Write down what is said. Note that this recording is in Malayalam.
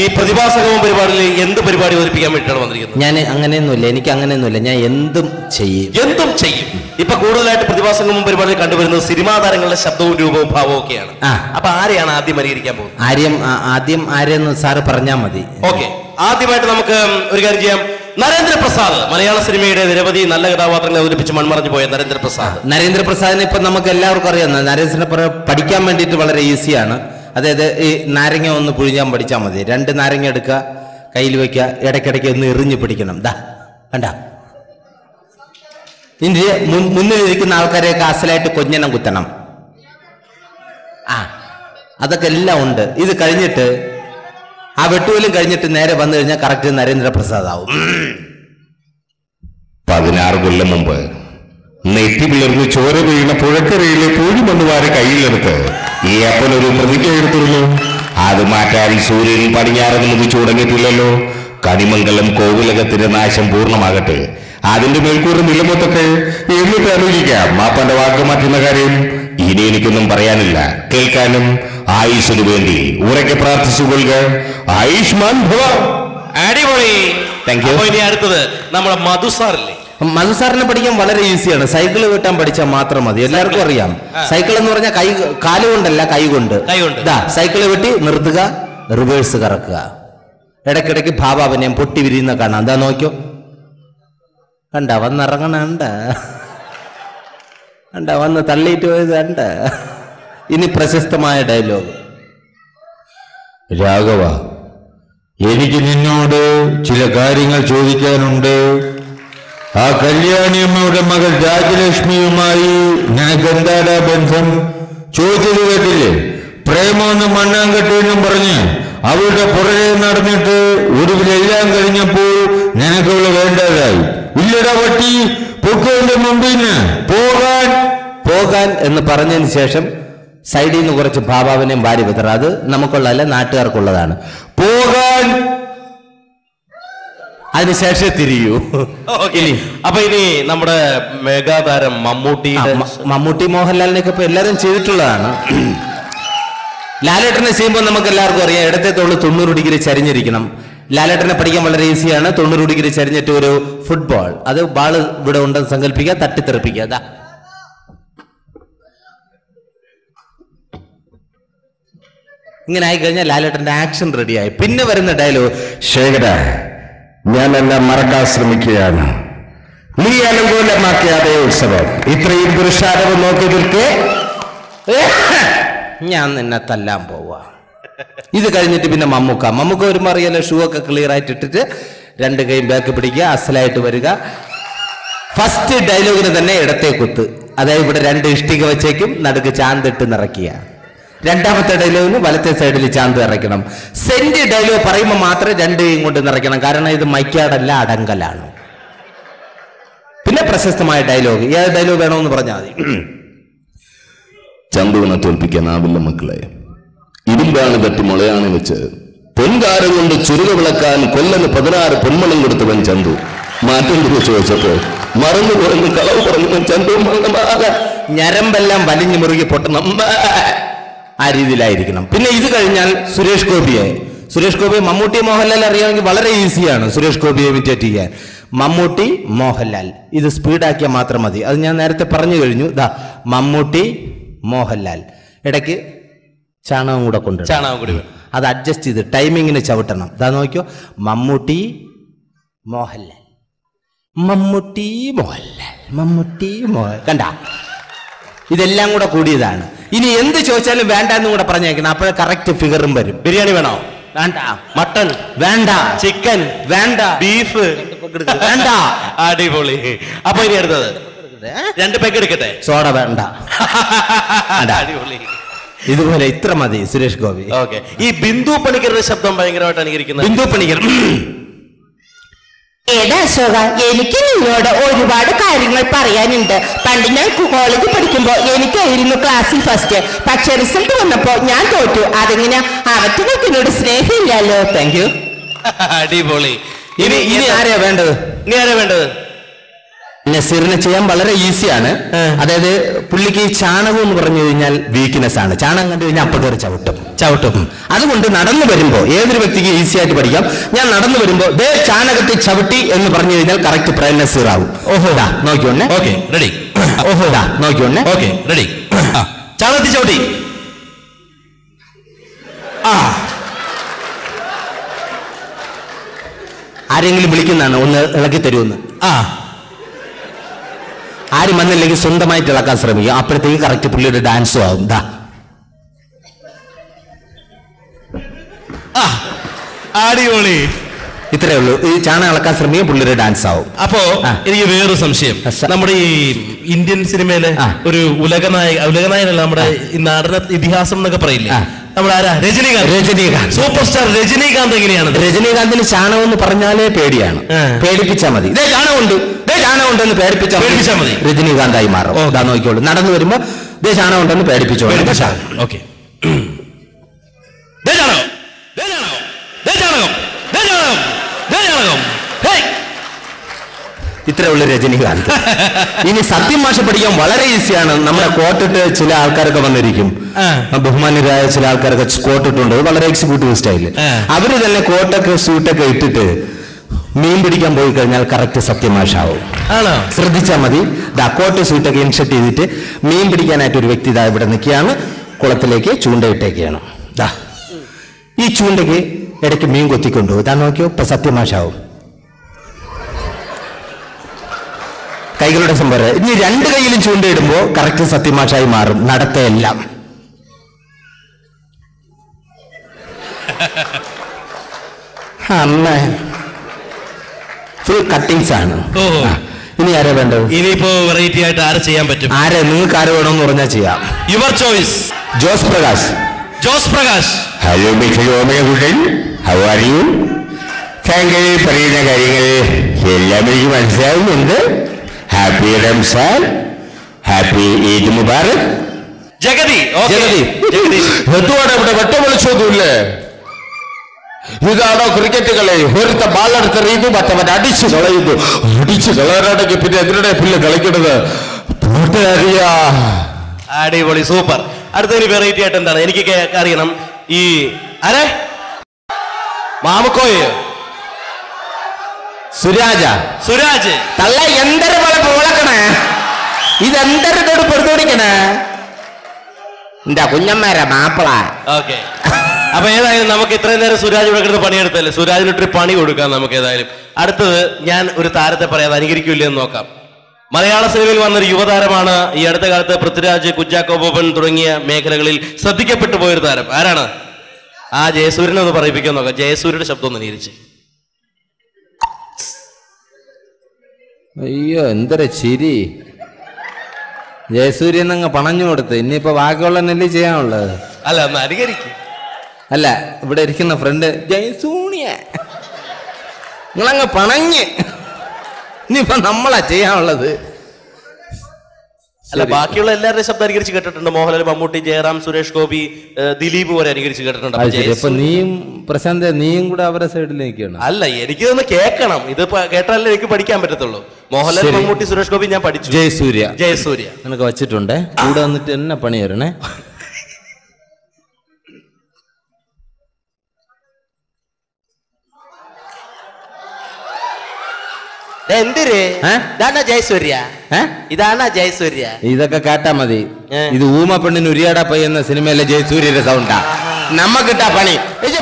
ഈ പ്രതിഭാസകവും പരിപാടിയിൽ എന്ത് പരിപാടി അവതരിപ്പിക്കാൻ വേണ്ടിയിട്ടാണ് വന്നിരിക്കുന്നത്? ഞാൻ അങ്ങനെയൊന്നുമില്ല എനിക്ക് അങ്ങനെയൊന്നുമില്ല. ഞാൻ എന്തും ചെയ്യും. എന്തും ചെയ്യും. ഇപ്പൊ കൂടുതലായിട്ട് പ്രതിഭാസംഗമം പരിപാടിയിൽ കണ്ടുവരുന്നത് സിനിമാ താരങ്ങളുടെ ശബ്ദവും രൂപവും ഭാവവും ഒക്കെയാണ്. അപ്പൊ ആരെയാണ് ആദ്യം പരിഹരിക്കാൻ പോകുന്നത്? ആര്യം ആദ്യം ആരെന്ന് സാറ് പറഞ്ഞാൽ മതി. ഓക്കെ. ആദ്യമായിട്ട് നമുക്ക് ഒരു കാര്യം ചെയ്യാം. നരേന്ദ്രപ്രസാദ് മലയാള സിനിമയുടെ നിരവധി നല്ല കഥാപാത്രങ്ങളെ അവതരിപ്പിച്ച് മൺമറഞ്ഞു പോയ നരേന്ദ്രപ്രസാദ് നരേന്ദ്രപ്രസാദിനെ ഇപ്പൊ നമുക്ക് എല്ലാവർക്കും അറിയാം. നരേന്ദ്രപ്രസാദ് പഠിക്കാൻ വേണ്ടിയിട്ട് വളരെ ഈസിയാണ് അതായത് ഈ നാരങ്ങ ഒന്ന് പുഴിഞ്ഞാൻ പഠിച്ചാൽ മതി. രണ്ട് നാരങ്ങ എടുക്കുക കയ്യിൽ വയ്ക്കുക ഇടയ്ക്കിടയ്ക്ക് ഒന്ന് എറിഞ്ഞു പിടിക്കണം. ദാ കണ്ട? ഇനി മുന്നിലിരിക്കുന്ന ആൾക്കാരെയൊക്കെ അസലായിട്ട് കൊഞ്ഞനം കുത്തണം. ആ അതൊക്കെ എല്ലാം ഉണ്ട്. ഇത് കഴിഞ്ഞിട്ട് ആ വെട്ടുവലും കഴിഞ്ഞിട്ട് നേരെ വന്നു കഴിഞ്ഞാൽ കറക്റ്റ് നരേന്ദ്രപ്രസാദ് ആവും പതിനാറ് കൊല്ലം മുമ്പ് നെറ്റി പിളർന്ന് ചോര വീണ പുഴക്കരയിലെ പൂഴിമണ്ണുവാരെ കയ്യിലെടുത്ത് ഈ അപ്പൻ ഒരു പ്രതിജ്ഞ എടുത്തിരുന്നു. അത് മാറ്റാൻ സൂര്യൻ പടിഞ്ഞാറ് മുതിച്ചു തുടങ്ങിയിട്ടില്ലല്ലോ. കണിമംഗലം കോവിലകത്തിന്റെ നാശം പൂർണമാകട്ടെ. അതിന്റെ മേൽക്കൂറ് നിലമൊത്തൊക്കെ എന്നിട്ട് അനുകരിക്കാം മാപ്പന്റെ വാക്ക് മാറ്റുന്ന കാര്യം ഇനി എനിക്കൊന്നും പറയാനില്ല. കേൾക്കാനും ആയുഷിന് വേണ്ടി ഉറക്കെ പ്രാർത്ഥിച്ചു കൊള്ളുക. ആയുഷ്മാൻ ഭവ. അടിപൊളി. താങ്ക് യു അപ്പൊ ഇനി അടുത്തത് നമ്മുടെ മധു സാറില്ലേ പഠിക്കാൻ വളരെ ഈസിയാണ്. സൈക്കിൾ കിട്ടാൻ പഠിച്ചാൽ മാത്രം മതി. എല്ലാവർക്കും അറിയാം. സൈക്കിൾ എന്ന് പറഞ്ഞാൽ കൈ കാലുകൊണ്ടല്ല കൈ കൊണ്ട് കൈ കൊണ്ട്. ഇതാ സൈക്കിൾ വെട്ടി നിർത്തുക റിവേഴ്സ് കറക്കുക. ഇടയ്ക്കിടയ്ക്ക് ഭാവാഭിനയം പൊട്ടി വിരിയുന്ന കാണാം. എന്താ നോക്കിയോ? കണ്ട വന്നിറങ്ങണണ്ട കണ്ട വന്ന് തള്ളിയിട്ട് പോയത് കണ്ട. ഇനി പ്രശസ്തമായ ഡയലോഗ്. രാഘവ എനിക്ക് നിന്നോട് ചില കാര്യങ്ങൾ ചോദിക്കാനുണ്ട്. ആ കല്യാണിയമ്മയുടെ മകൾ രാജലക്ഷ്മിയുമായി നിനക്ക് എന്താടാ ബന്ധം? ചോദിച്ചത് കേട്ടില്ലേ പ്രേമമെന്ന് മണ്ണാങ്കട്ടെന്നും പറഞ്ഞ് അവളുടെ പുറകെ നടന്നിട്ട് ഒടുവിലെല്ലാം കഴിഞ്ഞപ്പോൾ നിനക്കുള്ള വേണ്ടതായി. ഇല്ലടാ പട്ടി പൊക്കോന്റെ മുമ്പിന് പോകാൻ. പോകാൻ എന്ന് പറഞ്ഞതിന് ശേഷം സൈഡിൽ നിന്ന് കുറച്ച് ഭാവാവിനെയും വാരി വിതറ അത് നമുക്കുള്ളതല്ല നാട്ടുകാർക്കുള്ളതാണ്. പോകാൻ. അതിനുശേഷം തിരിയൂ. ഇനി. അപ്പൊ ഇനി നമ്മുടെ മെഗാതാരം മമ്മൂട്ടി മമ്മൂട്ടി മോഹൻലാലിനൊക്കെ ഇപ്പൊ എല്ലാരും ചെയ്തിട്ടുള്ളതാണ്. ലാലേട്ടനെ ചെയ്യുമ്പോൾ നമുക്ക് എല്ലാവർക്കും അറിയാം ഇടത്തെ തോൾ തൊണ്ണൂറ് ഡിഗ്രി ചരിഞ്ഞിരിക്കണം. ലാലേട്ടനെ പഠിക്കാൻ വളരെ ഈസിയാണ് തൊണ്ണൂറ് ഡിഗ്രി ചരിഞ്ഞിട്ട് ഒരു ഫുട്ബോൾ. അത് ബാൾ ഇവിടെ ഉണ്ടെന്ന് സങ്കല്പിക്കുക തട്ടിത്തെറിപ്പിക്കുക. അതാ ഇങ്ങനെ ആയിക്കഴിഞ്ഞാൽ ലാലേട്ടന്റെ ആക്ഷൻ റെഡിയായി പിന്നെ വരുന്ന ഡയലോഗ് ശേഖര. ഞാനെല്ലാം മറക്കാൻ ശ്രമിക്കുകയാണ്. നീ അനുകൂലമാക്കിയ അതേ ഉത്സവം. ഇത്രയും പുരുഷാരവ് നോക്കി നിൽക്കേ. ഞാൻ നിന്നെ തല്ലാൻ പോവാ. ഇത് കഴിഞ്ഞിട്ട് പിന്നെ മമ്മൂക്ക. മമ്മൂക്ക ഒരു അറിയാലോ ഷൂ ഒക്കെ ക്ലിയർ ആയിട്ട് ഇട്ടിട്ട് രണ്ട് കൈയും ബാക്ക് പിടിക്കുക അസലായിട്ട് വരിക. ഫസ്റ്റ് ഡയലോഗിന് തന്നെ ഇടത്തെ കുത്ത്. അതായത് ഇവിടെ രണ്ട് ഇഷ്ടിക വെച്ചേക്കും നടുക്ക് ചാന്തിട്ട് നിറയ്ക്കുക. രണ്ടാമത്തെ ഡയലോഗിന് വലത്തെ സൈഡിൽ ചാന്ത് ഇറക്കണം. സെന്റ് ഡയലോഗ് പറയുമ്പോൾ മാത്രമേ രണ്ട് ഇങ്ങോട്ട് കൊണ്ട് നിറയ്ക്കണം. കാരണം ഇത് മൈക്കാടല്ല അടങ്കലാണ്. പിന്നെ പ്രശസ്തമായ ഡയലോഗ് ഏത് ഡയലോഗ് വേണമെന്ന് പറഞ്ഞാൽ മതി. ചന്തുവിനെ തോൽപ്പിക്കാനാവില്ല മക്കളെ. ഇരുമ്പാണ് തട്ടി മുളയാണ് വെച്ച്. പൊൻകാരം കൊണ്ട് ചുരുക വിളക്കാൻ കൊല്ലന് പതിനാറ് പൊന്മണം കൊടുത്തവൻ ചന്തു. മാറ്റം കുറിച്ച് ചോദിച്ചപ്പോ മറന്നു കുറഞ്ഞ് കളവ് പറഞ്ഞു ചന്തു. ഞരമ്പെല്ലാം വലിഞ്ഞു മുറുകി പൊട്ടണം ആ രീതിയിലായിരിക്കണം. പിന്നെ ഇത് കഴിഞ്ഞാൽ സുരേഷ് ഗോപിയെ. സുരേഷ് ഗോപി മമ്മൂട്ടി മോഹൻലാൽ അറിയാമെങ്കിൽ വളരെ ഈസിയാണ് സുരേഷ് ഗോപിയെ ഇമിറ്റേറ്റ് ചെയ്യാൻ. മമ്മൂട്ടി മോഹൻലാൽ. ഇത് സ്പീഡാക്കിയാൽ മാത്രം മതി. അത് ഞാൻ നേരത്തെ പറഞ്ഞു കഴിഞ്ഞു. ദാ മമ്മൂട്ടി മോഹൻലാൽ. ഇടയ്ക്ക് ചാണകം കൂടെ കൊണ്ട് ചാണകം കൂടി അത് അഡ്ജസ്റ്റ് ചെയ്ത് ടൈമിങ്ങിന് ചവിട്ടണം. ഇതാ നോക്കിയോ. മമ്മൂട്ടി മോഹൻലാൽ. മമ്മൂട്ടി മോഹൻലാൽ. മമ്മൂട്ടി മോഹൻ കണ്ട? ഇതെല്ലാം കൂടെ കൂടിയതാണ്. ഇനി എന്ത് ചോദിച്ചാലും വേണ്ട എന്നും കൂടെ പറഞ്ഞേക്കണം. അപ്പോഴേ കറക്റ്റ് ഫിഗറും വരും. ബിരിയാണി വേണോ? വേണ്ട. മട്ടൺ? വേണ്ട. ചിക്കൻ? വേണ്ട. ബീഫ്? വേണ്ട. അടിപൊളി. അപ്പൊ ഇനി അടുത്തത്. രണ്ട് പേക്ക് എടുക്കട്ടെ? സോഡ വേണ്ട. അടിപൊളി. ഇതുപോലെ ഇത്ര മതി സുരേഷ് ഗോപി. ഓക്കെ ഈ ബിന്ദു പണിക്കരുടെ ശബ്ദം ഭയങ്കരമായിട്ട് അനുകരിക്കുന്നത് ബിന്ദു പണിക്കർ. ഏടാ അശോക? എനിക്ക് നിന്നോട് ഒരുപാട് കാര്യങ്ങൾ പറയാനുണ്ട്. പണ്ട് ഞാൻ കോളേജിൽ പഠിക്കുമ്പോ എനിക്കായിരുന്നു ക്ലാസ്സിൽ ഫസ്റ്റ് പക്ഷെ റിസൾട്ട് വന്നപ്പോ ഞാൻ തോറ്റു. അതെങ്ങനെ അവറ്റകൾക്ക് എന്നോട് സ്നേഹമില്ലല്ലോ. താങ്ക് യു അടിപൊളി. ഇനി ഇനി ആരെയാ വേണ്ടത്? ഇനി ആരെയാ വേണ്ടത്? നസീറിനെ ചെയ്യാൻ വളരെ ഈസിയാണ്. അതായത് പുള്ളിക്ക് ചാണകം എന്ന് പറഞ്ഞു കഴിഞ്ഞാൽ വീക്ക്നെസ് ആണ്. ചാണകം കണ്ടു കഴിഞ്ഞാൽ അപ്പൊ കയറി ചവിട്ടും. ചവിട്ടും. അതുകൊണ്ട് നടന്നു വരുമ്പോ ഏതൊരു വ്യക്തിക്ക് ഈസി ആയിട്ട് പഠിക്കാം. ഞാൻ നടന്നു വരുമ്പോ ദേ ചാണകത്തിൽ ചവിട്ടി എന്ന് പറഞ്ഞു കഴിഞ്ഞാൽ കറക്റ്റ് പ്രേം നസീർ ആവും. ഓഹോ. നോക്കിയോണ്ണേ ഓക്കെ റെഡി ഓഹോ. നോക്കിയോണ്ണേ ഓക്കെ റെഡി ചാണകത്തി ചവിട്ടി. ആരെങ്കിലും വിളിക്കുന്നതാണ്? ഒന്ന് ഇളക്കി തരുമെന്ന് ആ. ആരും വന്നില്ലെങ്കിൽ സ്വന്തമായിട്ട് ഇളക്കാൻ ശ്രമിക്കുക അപ്പോഴത്തേക്ക് കറക്റ്റ് പുള്ളിയുടെ ഡാൻസും ആവും. ദാ. അടിപൊളി. ഇത്രേ ഉള്ളൂ. ഈ ചാണകം ഇളക്കാൻ ശ്രമിക്കുക പുള്ളിയുടെ ഡാൻസ് ആവും. അപ്പോ. എനിക്ക് വേറൊരു സംശയം. നമ്മുടെ ഈ ഇന്ത്യൻ സിനിമയിലെ ഒരു ഉലകനായ ഉലകനായനല്ല നമ്മുടെ ഈ നടന ഇതിഹാസം എന്നൊക്കെ പറയില്ലേ. നമ്മുടെ ആരാ രജനീകാന്ത്. രജനീകാന്ത്. സൂപ്പർ സ്റ്റാർ രജനീകാന്ത് എങ്ങനെയാണ്? രജനീകാന്തിന് ചാണകം എന്ന് പറഞ്ഞാലേ പേടിയാണ്. പേടിപ്പിച്ചാൽ മതി. ഇതേ ചാണകമുണ്ട്. ഇതേ പേടിപ്പിച്ച മതി. രജനീകാന്തായി മാറും. ഇതാ നോക്കിക്കോളൂ. നടന്നു വരുമ്പോ പേടിപ്പിച്ചോളൂ. ഓക്കെ. ദേ ചാണകം ചാണകം ഹേയ്. ഇത്രേ ഉള്ളു രജനീകാന്ത്. ഇനി സത്യം ഭാഷ പഠിക്കാൻ വളരെ ഈസിയാണ്. നമ്മുടെ കോട്ടിട്ട് ചില ആൾക്കാരൊക്കെ വന്നിരിക്കും. ബഹുമാനരായ ചില ആൾക്കാരൊക്കെ കോട്ടിട്ടുണ്ട്. വളരെ എക്സിക്യൂട്ടീവ് സ്റ്റൈൽ. അവർ തന്നെ കോട്ടൊക്കെ സ്യൂട്ടൊക്കെ ഇട്ടിട്ട് മീൻ പിടിക്കാൻ പോയി കഴിഞ്ഞാൽ കറക്റ്റ് സത്യമാഷാവും ആണോ? ശ്രദ്ധിച്ചാൽ മതി. ദാ കോട്ട് സൂട്ടൊക്കെ ഇൻഷർട്ട് ചെയ്തിട്ട് മീൻ പിടിക്കാനായിട്ട് ഒരു വ്യക്തി ഇതാ ഇവിടെ നിൽക്കുകയാണ്. കുളത്തിലേക്ക് ചൂണ്ടയിട്ടേക്കാണ് ദാ ഈ ചൂണ്ടയ്ക്ക് ഇടയ്ക്ക് മീൻ കൊത്തിക്കൊണ്ടു ഇതാ നോക്കിയോ ഇപ്പൊ സത്യമാഷാവും കൈകളുടെ സംഭരം ഇനി രണ്ട് കൈയിലും ചൂണ്ടയിടുമ്പോ കറക്റ്റ് സത്യമാഷായി മാറും. നടത്തയെല്ലാം അമ്മ. ഫുൾ കട്ടിങ്സ് ആണ്. ഇനി ആരാ വേണ്ടത്? ഇനിയിപ്പോ വെറൈറ്റി ആയിട്ട് ആരെ ചെയ്യാൻ പറ്റും? ആരെ നിങ്ങൾക്ക് ആര് വേണമെന്ന് പറഞ്ഞാൽ ചെയ്യാം. Your choice Jose Prakash. Jose Prakash. Hello Omanakuttan how are you താങ്കൾ പറയുന്ന കാര്യങ്ങൾ എല്ലാം എനിക്ക് മനസ്സിലാവുന്നുണ്ട്. Happy Ramzan happy Eid Mubarak. Jagathy. Jagathy. എന്തുവാണ് ഇവിടെ വെട്ടം വിളിച്ചൊന്നുമില്ലേ? ഇതാണോ ക്രിക്കറ്റ് കളി ഒരുത്ത ബാളെടുത്തെറിയുന്നു മറ്റവൻ അടിച്ചു കളയുന്നു. അടിച്ചു കളയാനാണെങ്കിൽ പിന്നെ എന്തിനാ പുല്ല് കളിക്കുന്നത്? അടിപൊളി സൂപ്പർ. അടുത്തൊരു വെറൈറ്റി ആയിട്ട് എന്താണ്? എനിക്ക് അറിയണം. ഈ ആരെ? മാമക്കോയ. സുരാജ. സുരാജ്. തള്ള എന്തൊരു പോലെ പോളക്കണേ? ഇതെന്തൊരു തൊട്ട് പൊടുത്തോടിക്കണേ എന്റെ കുഞ്ഞന്മാരെ മാപ്പിള. ഓക്കെ. അപ്പൊ ഏതായാലും നമുക്ക് ഇത്രയും നേരം സുരാജ് ഇവിടെ കിടന്ന് പണിയെടുത്തല്ലേ? സുരാജിനൊട്ടൊരു പണി കൊടുക്കാം നമുക്ക് ഏതായാലും. അടുത്തത് ഞാൻ ഒരു താരത്തെ പറയാതെ അനുകരിക്കില്ല എന്ന് നോക്കാം. മലയാള സിനിമയിൽ വന്നൊരു യുവതാരമാണ് ഈ അടുത്ത കാലത്ത് പൃഥ്വിരാജ് കുഞ്ചാക്കോ ബോബൻ തുടങ്ങിയ മേഖലകളിൽ ശ്രദ്ധിക്കപ്പെട്ടു പോയൊരു താരം. ആരാണ്? ആ ജയസൂര്യനെ ഒന്ന് പറയിപ്പിക്കാൻ നോക്കാം. ജയസൂര്യയുടെ ശബ്ദം ഒന്ന് അനുകരിച്ച് അയ്യോ എന്തൊരു ചിരി. ജയസൂര്യൻ അങ്ങ് പണഞ്ഞു കൊടുത്ത്. ഇനിയിപ്പോ ബാക്കിയുള്ള നെല്ലി ചെയ്യാനുള്ളത്? അല്ല ഒന്ന് അനുകരിക്കും. അല്ല ഇവിടെ ഇരിക്കുന്ന ഫ്രണ്ട് ജയസൂണിയ നിങ്ങളങ്ങ് പണഞ്ഞ്. ഇനിയിപ്പോ നമ്മളാ ചെയ്യാനുള്ളത്. അല്ല ബാക്കിയുള്ള എല്ലാവരുടെയും ശബ്ദം അനുകരിച്ച് കേട്ടിട്ടുണ്ട്. മോഹൻലാൽ മമ്മൂട്ടി ജയറാം സുരേഷ് ഗോപി ദിലീപ് വരെ അനുകരിച്ച് കേട്ടിട്ടുണ്ട്. നീയും പ്രശാന്ത് നീയും കൂടെ അവരുടെ സൈഡിൽ അല്ല അല്ല എനിക്കിതൊന്ന് കേൾക്കണം. ഇത് കേട്ടാലേ എനിക്ക് പഠിക്കാൻ പറ്റത്തുള്ളൂ. മോഹൻലാൽ. മമ്മൂട്ടി സുരേഷ് ഗോപി ഞാൻ പഠിച്ചു. ജയസൂര്യ ജയസൂര്യ നിനക്ക് വെച്ചിട്ടുണ്ട്. കൂടെ വന്നിട്ട് എന്നെ പണി തരണേ. എന്തിര് ഏ? ഇതാണോ ജയസൂര്യ ഏ ഇതാണോ ജയസൂര്യ ഇതൊക്കെ കേട്ടാ മതി ഏ. ഇത് ഊമ പെണ്ണിന് ഉരിയാടാ പയ്യ എന്ന സിനിമയിലെ ജയസൂര്യയുടെ സൗണ്ടാ നമ്മക്കിട്ടാ പണി ഏച്ചി, പോയി